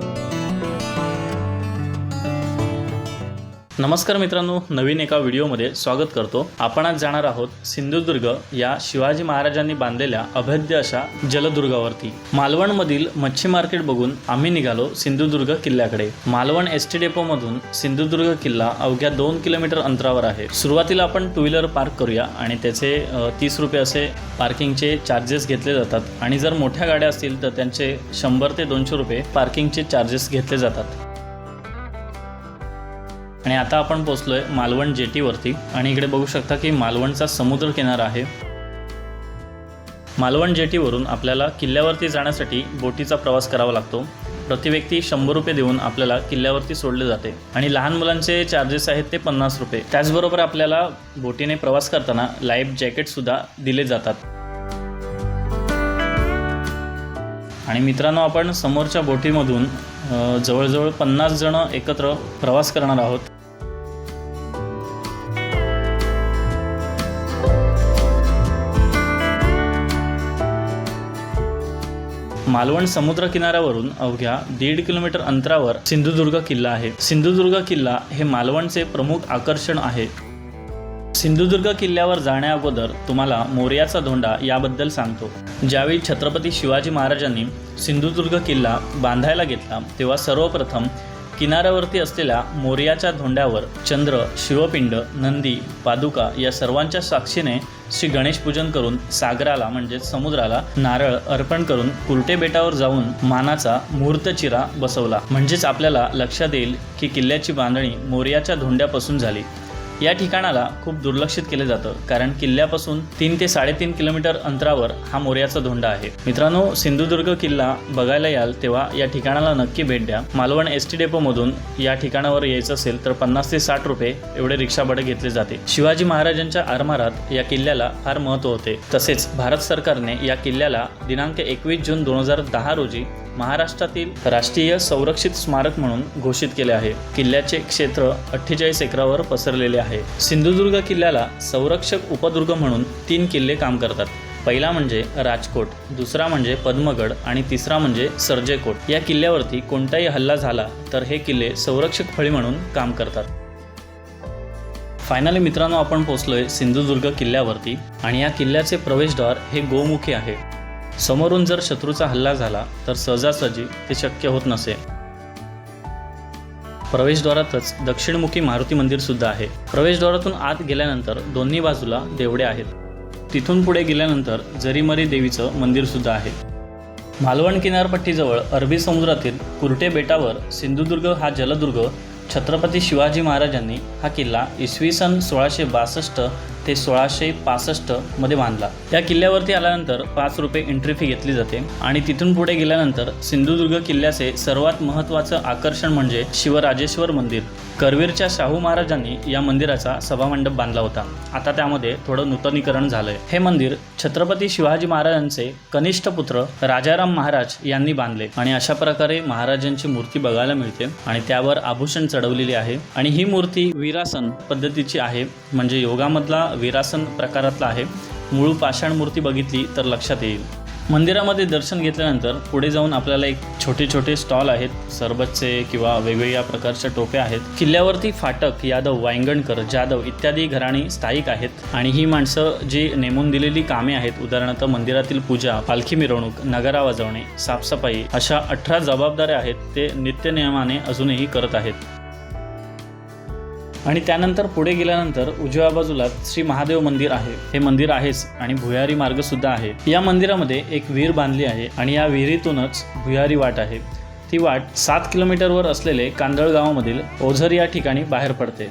thank you नमस्कार मित्रांनो नवीन एका व्हिडिओमध्ये स्वागत करतो. आपण आज जाणार आहोत सिंधुदुर्ग या शिवाजी महाराजांनी बांधलेल्या अभेद्य अशा जलदुर्गावरती. मालवणमधील मच्छी मार्केट बघून आम्ही निघालो सिंधुदुर्ग किल्ल्याकडे. मालवण एस टी डेपोमधून सिंधुदुर्ग किल्ला अवघ्या दोन किलोमीटर अंतरावर आहे. सुरुवातीला आपण टू व्हीलर पार्क करूया आणि त्याचे तीस रुपये असे पार्किंगचे चार्जेस घेतले जातात. आणि जर मोठ्या गाड्या असतील तर त्यांचे शंभर ते दोनशे रुपये पार्किंगचे चार्जेस घेतले जातात. आणि आता आपण पोचलो आहे मालवण जेटीवरती. आणि इकडे बघू शकता की मालवणचा समुद्र किनारा आहे. मालवण जेटीवरून आपल्याला किल्ल्यावरती जाण्यासाठी बोटीचा प्रवास करावा लागतो. प्रति व्यक्ती शंभर रुपये देऊन आपल्याला किल्ल्यावरती सोडले जाते. आणि लहान मुलांचे चार्जेस आहेत ते पन्नास रुपये. त्याचबरोबर आपल्याला बोटीने प्रवास करताना लाईफ जॅकेटसुद्धा दिले जातात. आणि मित्रांनो आपण समोरच्या बोटीमधून जवळजवळ पन्नास जण एकत्र प्रवास करणार आहोत. मालवण समुद्र किनाऱ्यावरून अवघ्या दीड किलोमीटर अंतरावर सिंधुदुर्ग किल्ला आहे. सिंधुदुर्ग किल्ला हे मालवणचे प्रमुख आकर्षण आहे. सिंधुदुर्ग किल्ल्यावर जाण्या अगोदर तुम्हाला मोर्याचा धोंडा याबद्दल सांगतो. ज्यावेळी छत्रपती शिवाजी महाराजांनी सिंधुदुर्ग किल्ला बांधायला घेतला तेव्हा सर्वप्रथम किनाऱ्यावरती असलेल्या मोर्याच्या धोंड्यावर चंद्र शिवपिंड नंदी पादुका या सर्वांच्या साक्षीने श्री गणेश पूजन करून सागराला म्हणजेच समुद्राला नारळ अर्पण करून कुलटे बेटावर जाऊन मानाचा मुहूर्तचिरा बसवला. म्हणजेच आपल्याला लक्षात येईल की किल्ल्याची बांधणी मोर्याच्या धोंड्यापासून झाली. या ठिकाणाला खूप दुर्लक्षित केले जातं कारण किल्ल्यापासून तीन ते साडेतीन किलोमीटर अंतरावर हा मोर्याचा धोंडा आहे. मित्रांनो सिंधुदुर्ग किल्ला बघायला याल तेव्हा या ठिकाणाला नक्की भेट द्या. मालवण एस टी डेपोमधून या ठिकाणावर यायचं असेल तर पन्नास ते साठ रुपये एवढे रिक्षा भाडे घेतले जाते. शिवाजी महाराजांच्या आरमारात या किल्ल्याला फार महत्त्व होते. तसेच भारत सरकारने या किल्ल्याला दिनांक एकवीस जून दोन हजार दहा रोजी महाराष्ट्रातील राष्ट्रीय संरक्षित स्मारक म्हणून घोषित केले आहे. किल्ल्याचे क्षेत्र अठ्ठेचाळीस एकरावर पसरलेले आहे. सिंधुदुर्ग किल्ल्याला संरक्षक उपदुर्ग म्हणून तीन किल्ले काम करतात. पहिला म्हणजे राजकोट दुसरा म्हणजे पद्मगड आणि तिसरा म्हणजे सर्जेकोट. या किल्ल्यावरती कोणताही हल्ला झाला तर हे किल्ले संरक्षक फळी म्हणून काम करतात. फायनली मित्रांनो आपण पोचलोय सिंधुदुर्ग किल्ल्यावरती आणि या किल्ल्याचे प्रवेशद्वार हे गोमुखी आहे. समोरून जर शत्रूचा हल्ला झाला तर सहजासहजी ते शक्य होत नसे. प्रवेशद्वारातच दक्षिणमुखी मारुती मंदिर सुद्धा आहे. प्रवेशद्वारातून आत गेल्यानंतर दोन्ही बाजूला देवडे आहेत. तिथून पुढे गेल्यानंतर जरीमरी देवीचं मंदिर सुद्धा आहे. मालवण किनारपट्टीजवळ अरबी समुद्रातील कुर्टे बेटावर सिंधुदुर्ग हा जलदुर्ग छत्रपती शिवाजी महाराजांनी हा किल्ला इसवी सन सोळाशे बासष्ट ते सोळाशे पासष्टमध्ये बांधला. या किल्ल्यावरती आल्यानंतर पाच रुपये एंट्री फी घेतली जाते. आणि तिथून पुढे गेल्यानंतर सिंधुदुर्ग किल्ल्याचे सर्वात महत्त्वाचं आकर्षण म्हणजे शिवराजेश्वर मंदिर. करवीरच्या शाहू महाराजांनी या मंदिराचा सभामंडप बांधला होता. आता त्यामध्ये थोडं नूतनीकरण झालंय. हे मंदिर छत्रपती शिवाजी महाराजांचे कनिष्ठ पुत्र राजाराम महाराज यांनी बांधले. आणि अशा प्रकारे महाराजांची मूर्ती बघायला मिळते. आणि त्यावर आभूषण चढवलेली आहे. आणि ही मूर्ती वीरासन पद्धतीची आहे. म्हणजे योगामधला वीरासन प्रकारातला आहे. मूळ पाषाण मूर्ती बघितली तर लक्षात येईल. मंदिरामध्ये दर्शन घेतल्यानंतर पुढे जाऊन आपल्याला एक छोटे छोटे स्टॉल आहेत. सरबतचे किंवा वेगवेगळ्या प्रकारच्या टोप्या आहेत. किल्ल्यावरती फाटक यादव वायंगणकर जाधव इत्यादी घराणी स्थायिक आहेत. आणि ही माणसं जी नेमून दिलेली कामे आहेत उदाहरणार्थ मंदिरातील पूजा पालखी मिरवणूक नगारा वाजवणे साफसफाई अशा अठरा जबाबदाऱ्या आहेत ते नित्यनियमाने अजूनही करत आहेत. आणि त्यानंतर पुढे गेल्यानंतर उजव्या बाजूला श्री महादेव मंदिर आहे. हे मंदिर आहेच आणि भुयारी मार्ग सुद्धा आहे. या मंदिरामध्ये एक विहीर बांधली आहे आणि या विहिरीतूनच भुयारी वाट आहे. ती वाट सात किलोमीटरवर असलेले कांदळ गावामधील ओझर या ठिकाणी बाहेर पडते.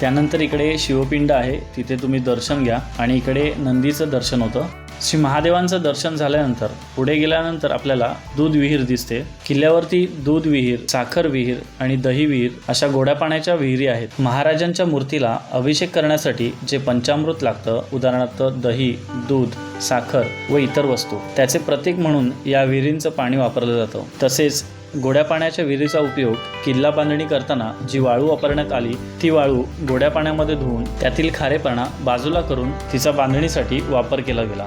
त्यानंतर इकडे शिवपिंड आहे. तिथे तुम्ही दर्शन घ्या आणि इकडे नंदीचं दर्शन होतं. श्री महादेवांचं दर्शन झाल्यानंतर पुढे गेल्यानंतर आपल्याला दूध विहीर दिसते. किल्ल्यावरती दूध विहीर साखर विहीर आणि दही विहीर अशा गोड्या पाण्याच्या विहिरी आहेत. महाराजांच्या मूर्तीला अभिषेक करण्यासाठी जे पंचामृत लागतं उदाहरणार्थ दही दूध साखर व इतर वस्तू त्याचे प्रतीक म्हणून या विहिरींचं पाणी वापरलं जातं. तसेच गोड्या पाण्याच्या विहिरीचा उपयोग किल्ला बांधणी करताना जी वाळू वापरण्यात आली ती वाळू गोड्या पाण्यामध्ये धुवून त्यातील खारेपणा बाजूला करून तिचा बांधणीसाठी वापर केला गेला.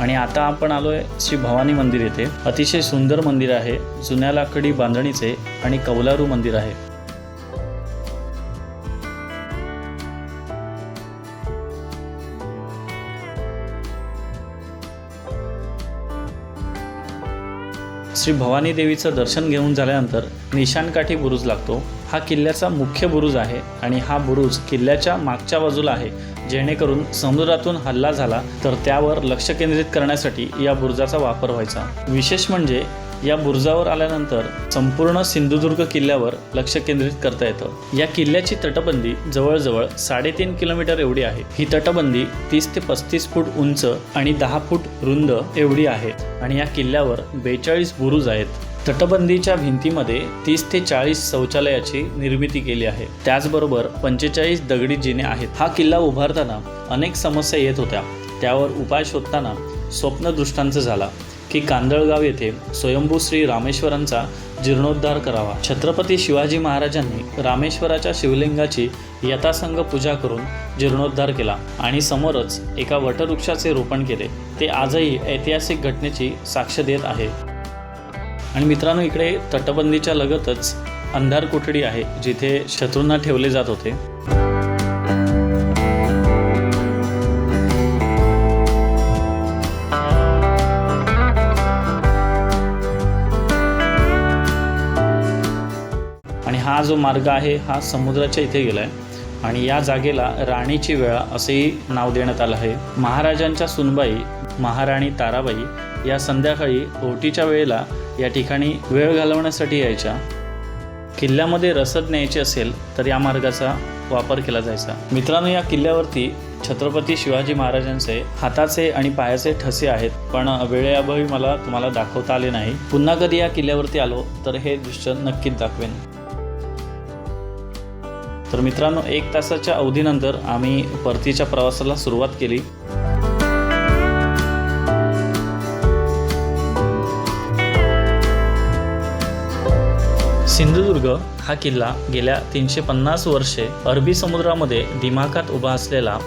आणि आता आपण आलोय श्री भवानी मंदिर येथे. अतिशय सुंदर मंदिर आहे जुन्या लाकडी बांधणीचे आणि कौलारू मंदिर आहे. श्री भवानी देवीचं दर्शन घेऊन झाल्यानंतर निशाणकाठी बुरुज लागतो. हा किल्ल्याचा मुख्य बुरुज आहे आणि हा बुरुज किल्ल्याच्या मागच्या बाजूला आहे. जेणेकरून समुद्रातून हल्ला झाला तर त्यावर लक्ष केंद्रित करण्यासाठी या बुरुजाचा वापर व्हायचा. विशेष म्हणजे या बुरुजावर आल्यानंतर संपूर्ण सिंधुदुर्ग किल्ल्यावर लक्ष केंद्रित करता येतं. या किल्ल्याची तटबंदी जवळजवळ साडेतीन किलोमीटर एवढी आहे. ही तटबंदी तीस ते पस्तीस फूट उंच आणि दहा फूट रुंद एवढी आहे आणि या किल्ल्यावर बेचाळीस बुरुज आहेत. तटबंदीच्या भिंतीमध्ये तीस ते चाळीस शौचालयाची निर्मिती केली आहे. त्याचबरोबर पंचेचाळीस दगडी जिने आहेत. हा किल्ला उभारताना अनेक समस्या येत होत्या. त्यावर उपाय शोधताना स्वप्नदृष्टांत झाला. की कांदळगाव येथे स्वयंभू श्री रामेश्वरांचा जीर्णोद्धार करावा. छत्रपती शिवाजी महाराजांनी रामेश्वराच्या शिवलिंगाची यथासंग पूजा करून जीर्णोद्धार केला आणि समोरच एका वटवृक्षाचे रोपण केले. ते आजही ऐतिहासिक घटनेची साक्ष देत आहे. आणि मित्रांनो इकडे तटबंदीच्या लगतच अंधार कोठडी आहे जिथे शत्रूंना ठेवले जात होते. हा जो मार्ग आहे हा समुद्राच्या इथे गेला आहे आणि या जागेला राणीची वेळा असेही नाव देण्यात आलं आहे. महाराजांच्या सुनबाई महाराणी ताराबाई या संध्याकाळी ओटीच्या वेळेला या ठिकाणी वेळ घालवण्यासाठी यायच्या. किल्ल्यामध्ये रसद न्यायची असेल तर या मार्गाचा वापर केला जायचा. मित्रांनो या किल्ल्यावरती छत्रपती शिवाजी महाराजांचे हाताचे आणि पायाचे ठसे आहेत पण वेळेअभावी मला तुम्हाला दाखवता आले नाही. पुन्हा कधी या किल्ल्यावरती आलो तर हे दृश्य नक्कीच दाखवेन. तर मित्रांनो एक तासाच्या अवधीनंतर आम्ही परतीच्या प्रवासाला सुरुवात केली. सिंधुदुर्ग हा किल्ला गेल्या तीनशे पन्नास वर्षे अरबी समुद्रामध्ये दिमाखात उभा असलेला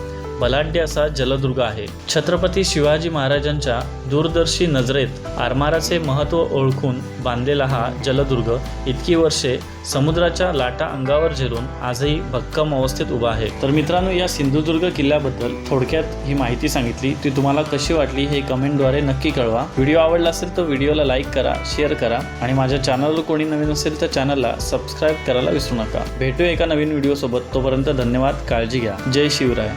बलाढ्य असा जलदुर्ग आहे. छत्रपती शिवाजी महाराजांच्या दूरदर्शी नजरेत आरमाराचे महत्त्व ओळखून बांधलेला हा जलदुर्ग इतकी वर्षे समुद्राच्या लाटा अंगावर झेलून आजही भक्कम अवस्थेत उभा आहे. तर मित्रांनो या सिंधुदुर्ग किल्ल्याबद्दल थोडक्यात ही माहिती सांगितली. ती तुम्हाला कशी वाटली हे कमेंटद्वारे नक्की कळवा. व्हिडिओ आवडला असेल तर व्हिडिओला लाईक करा शेअर करा आणि माझ्या चॅनलवर कोणी नवीन असेल तर चॅनलला सबस्क्राईब करायला विसरू नका. भेटू एका नवीन व्हिडिओसोबत. तोपर्यंत धन्यवाद काळजी घ्या. जय शिवराय.